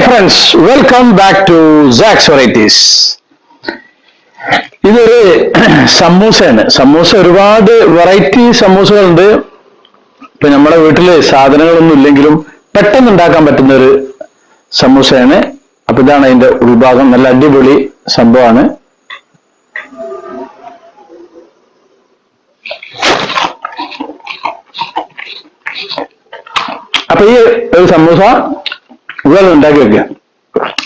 Friends welcome back to snacks varieties ഇതൊരു സമൂസയാണ്. സമൂസ ഒരുപാട് വെറൈറ്റി സമൂസകളുണ്ട്. ഇപ്പൊ നമ്മുടെ വീട്ടിൽ സാധനങ്ങളൊന്നും ഇല്ലെങ്കിലും പെട്ടെന്ന് ഉണ്ടാക്കാൻ പറ്റുന്ന ഒരു സമൂസയാണ്. അപ്പൊ ഇതാണ് അതിന്റെ ഉൾഭാഗം. നല്ല അടിപൊളി സംഭവമാണ്. അപ്പൊ ഈ ഒരു സമൂസ ഇതുപോലെ ഉണ്ടാക്കി വെക്കുക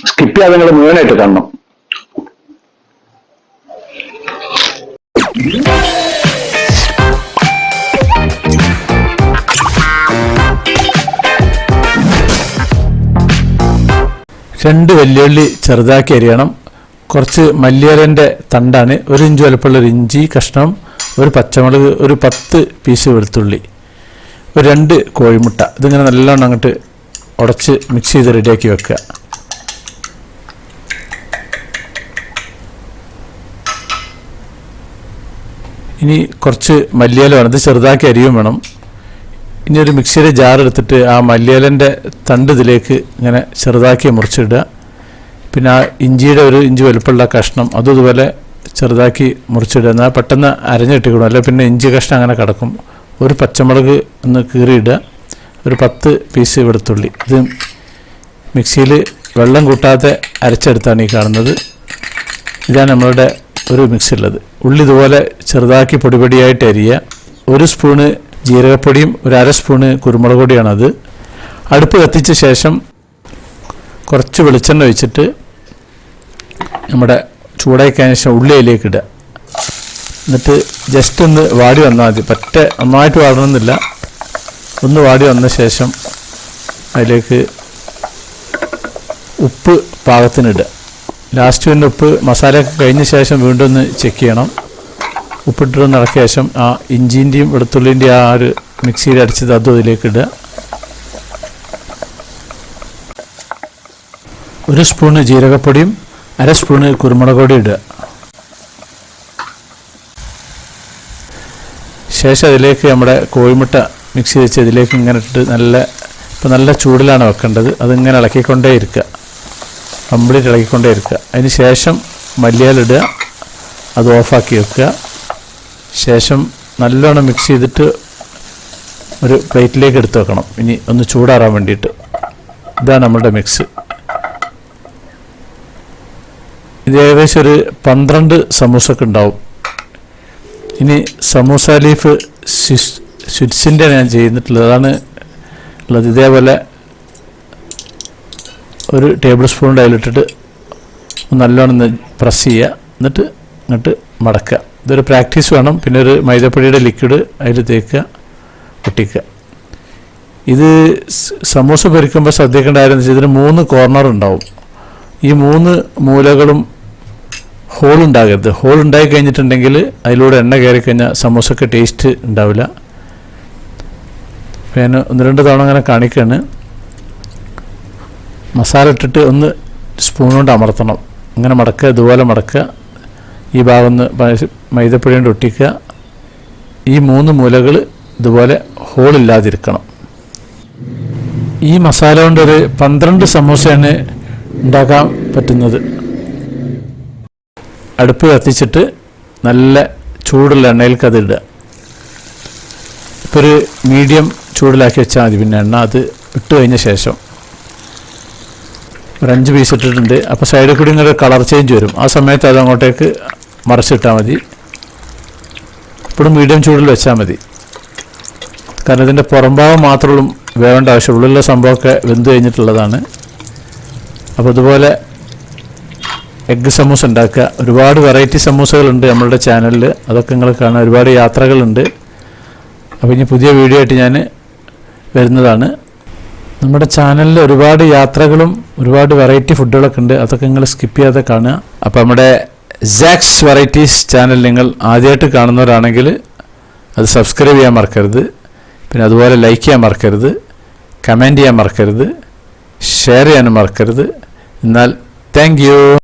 സ്കിപ്പ് ചെയ്യാതെ നിങ്ങൾ മുഴുവനായിട്ട് കാണണം. രണ്ട് വെല്ലുള്ളി ചെറുതാക്കി അരിയണം. കുറച്ച് മല്ലിയരന്റെ തണ്ടാണ് ഒരു ഇഞ്ച് വലുപ്പമുള്ള ഒരു ഇഞ്ചി കഷ്ണം ഒരു പച്ചമുളക് ഒരു പത്ത് പീസ് വെളുത്തുള്ളി ഒരു രണ്ട് കോഴിമുട്ട. ഇതിങ്ങനെ നല്ലോണം അങ്ങോട്ട് ഉടച്ച് മിക്സ് ചെയ്ത് റെഡിയാക്കി വെക്കുക. ഇനി കുറച്ച് മല്ലിയില വേണം ഇത് ചെറുതാക്കി അരിയും വേണം. ഇനി ഒരു മിക്സിയുടെ ജാർ എടുത്തിട്ട് ആ മല്ലിയിലന്റെ തണ്ട് ഇതിലേക്ക് ഇങ്ങനെ ചെറുതാക്കി മുറിച്ചിടുക. പിന്നെ ആ ഇഞ്ചിയുടെ ഒരു ഇഞ്ചി വലുപ്പമുള്ള കഷ്ണം അതും ഇതുപോലെ ചെറുതാക്കി മുറിച്ചിടുക. എന്നാൽ പെട്ടെന്ന് അരഞ്ഞിട്ടിക്കണം അല്ലെ പിന്നെ ഇഞ്ചി കഷ്ണം അങ്ങനെ കിടക്കും. ഒരു പച്ചമുളക് ഒന്ന് കീറിയിടുക. ഒരു പത്ത് പീസ് വെളുത്തുള്ളി ഇത് മിക്സിയിൽ വെള്ളം കൂട്ടാതെ അരച്ചെടുത്താണ് ഈ കാണുന്നത്. ഇതാണ് നമ്മളുടെ ഒരു മിക്സ് ഉള്ളത്. ഉള്ളി ഇതുപോലെ ചെറുതാക്കി പൊടിപൊടിയായിട്ട് അരിയുക ഒരു സ്പൂണ് ജീരകപ്പൊടിയും ഒരു അര സ്പൂണ് കുരുമുളക് പൊടിയാണത്. അടുപ്പ് കത്തിച്ച ശേഷം കുറച്ച് വെളിച്ചെണ്ണ ഒഴിച്ചിട്ട് നമ്മുടെ ചൂടാക്കിയതിന് ശേഷം ഉള്ളി അതിലേക്ക് ഇടുക. എന്നിട്ട് ജസ്റ്റ് ഒന്ന് വാടി വന്നാൽ മതി. പറ്റ നന്നായിട്ട് വാടണമെന്നില്ല. ഒന്ന് വാടി വന്ന ശേഷം അതിലേക്ക് ഉപ്പ് പാകത്തിനിടുക. ലാസ്റ്റ് പിന്നെ ഉപ്പ് മസാലയൊക്കെ കഴിഞ്ഞ ശേഷം വീണ്ടും ഒന്ന് ചെക്ക് ചെയ്യണം. ഉപ്പിട്ടിട്ട് നടക്കിയ ശേഷം ആ ഇഞ്ചിന്റെയും വെളുത്തുള്ളിന്റെയും ആ ഒരു മിക്സിയിൽ അടിച്ചത് അതും അതിലേക്ക് ഇടുക. ഒരു സ്പൂണ് ജീരകപ്പൊടിയും അര സ്പൂണ് കുരുമുളക് പൊടി ഇടുക. ശേഷം അതിലേക്ക് നമ്മുടെ കോഴിമുട്ട മിക്സ് വെച്ച് ഇതിലേക്ക് ഇങ്ങനെ ഇട്ട് നല്ല ഇപ്പം നല്ല ചൂടിലാണ് വെക്കേണ്ടത്. അതിങ്ങനെ ഇളക്കിക്കൊണ്ടേ ഇരിക്കുക. കംപ്ലീറ്റ് ഇളക്കിക്കൊണ്ടേ ഇരിക്കുക. അതിന് ശേഷം മല്ലിയാലിടുക അത് ഓഫാക്കി വെക്കുക. ശേഷം നല്ലോണം മിക്സ് ചെയ്തിട്ട് ഒരു പ്ലേറ്റിലേക്ക് എടുത്ത് വെക്കണം. ഇനി ഒന്ന് ചൂടാറാൻ വേണ്ടിയിട്ട്. ഇതാണ് നമ്മളുടെ മിക്സ്. ഇത് ഏകദേശം ഒരു പന്ത്രണ്ട് സമൂസൊക്കെ ഉണ്ടാവും. ഇനി സമൂസ ലീഫ് സ്വിറ്റ്സിന്റെ ഞാൻ ചെയ്യുന്നിട്ടുള്ളത് അതാണ് ഉള്ളത്. ഇതേപോലെ ഒരു ടേബിൾ സ്പൂൺ അതിലിട്ടിട്ട് നല്ലോണം പ്രസ് ചെയ്യുക. എന്നിട്ട് ഇങ്ങോട്ട് മടക്കുക. ഇതൊരു പ്രാക്ടീസ് വേണം. പിന്നെ ഒരു മൈദപ്പൊടിയുടെ ലിക്വിഡ് അതിൽ തേക്കുക ഒട്ടിക്കുക ഇത് സമൂസ പൊരിക്കുമ്പോൾ ശ്രദ്ധിക്കേണ്ട കാര്യം വെച്ചാൽ ഇതിന് മൂന്ന് കോർണർ ഉണ്ടാവും. ഈ മൂന്ന് മൂലകളും ഹോൾ ഉണ്ടാകരുത്. ഹോൾ ഉണ്ടായി കഴിഞ്ഞിട്ടുണ്ടെങ്കിൽ അതിലൂടെ എണ്ണ കയറി കഴിഞ്ഞാൽ സമൂസക്ക് ടേസ്റ്റ് ഉണ്ടാവില്ല. അപ്പോൾ ഒന്ന് രണ്ട് തവണ അങ്ങനെ കാണിക്കുകയാണ് മസാല ഇട്ടിട്ട് ഒന്ന് സ്പൂൺ കൊണ്ട് അമർത്തണം. അങ്ങനെ മടക്കുക ഇതുപോലെ മടക്കുക. ഈ ഭാഗം ഒന്ന് മൈദപ്പൊടി കൊണ്ട് ഒട്ടിക്കുക. ഈ മൂന്ന് മൂലകൾ ഇതുപോലെ ഹോളില്ലാതിരിക്കണം ഈ മസാല കൊണ്ട് പന്ത്രണ്ട് സമൂസയാണ് ഉണ്ടാക്കാൻ പറ്റുന്നത്. അടുപ്പ് കത്തിച്ചിട്ട് നല്ല ചൂടുള്ള എണ്ണയിൽ ഇടുക. ഇപ്പോൾ ഒരു മീഡിയം ചൂടിലാക്കി വെച്ചാൽ മതി. പിന്നെ എണ്ണ അത് ഇട്ട് കഴിഞ്ഞ ശേഷം ഒരു അഞ്ച് പീസ് ഇട്ടിട്ടുണ്ട്. അപ്പോൾ സൈഡിൽ കൂടി ഇങ്ങനെ കളർ ചേഞ്ച് വരും. ആ സമയത്ത് അത് അങ്ങോട്ടേക്ക് മറിച്ചിട്ടാൽ മതി. ഇപ്പോഴും മീഡിയം ചൂടിൽ വെച്ചാൽ മതി. കാരണം ഇതിന്റെ പുറംഭാഗം മാത്രമുള്ളൂ വേവേണ്ട ആവശ്യം ഉള്ളിലുള്ള സംഭവമൊക്കെ വെന്ത് കഴിഞ്ഞിട്ടുള്ളതാണ്. അപ്പോൾ ഇതുപോലെ എഗ്ഗ് സമൂസ ഉണ്ടാക്കുക. ഒരുപാട് വെറൈറ്റി സമൂസകളുണ്ട് നമ്മളുടെ ചാനലിൽ അതൊക്കെ നിങ്ങൾ കാണാൻ ഒരുപാട് യാത്രകളുണ്ട്. അപ്പോൾ ഇനി പുതിയ വീഡിയോ ആയിട്ട് ഞാൻ വരുന്നതാണ്. നമ്മുടെ ചാനലിൽ ഒരുപാട് യാത്രകളും ഒരുപാട് വെറൈറ്റി ഫുഡുകളൊക്കെ ഉണ്ട്. അതൊക്കെ നിങ്ങൾ സ്കിപ്പ് ചെയ്യാതെ കാണുക. അപ്പോൾ നമ്മുടെ സാക്സ് വെറൈറ്റീസ് ചാനൽ നിങ്ങൾ ആദ്യമായിട്ട് കാണുന്നവരാണെങ്കിൽ അത് സബ്സ്ക്രൈബ് ചെയ്യാൻ മറക്കരുത്. പിന്നെ അതുപോലെ ലൈക്ക് ചെയ്യാൻ മറക്കരുത്. കമന്റ് ചെയ്യാൻ മറക്കരുത്. ഷെയർ ചെയ്യാനും മറക്കരുത്. എന്നാൽ താങ്ക്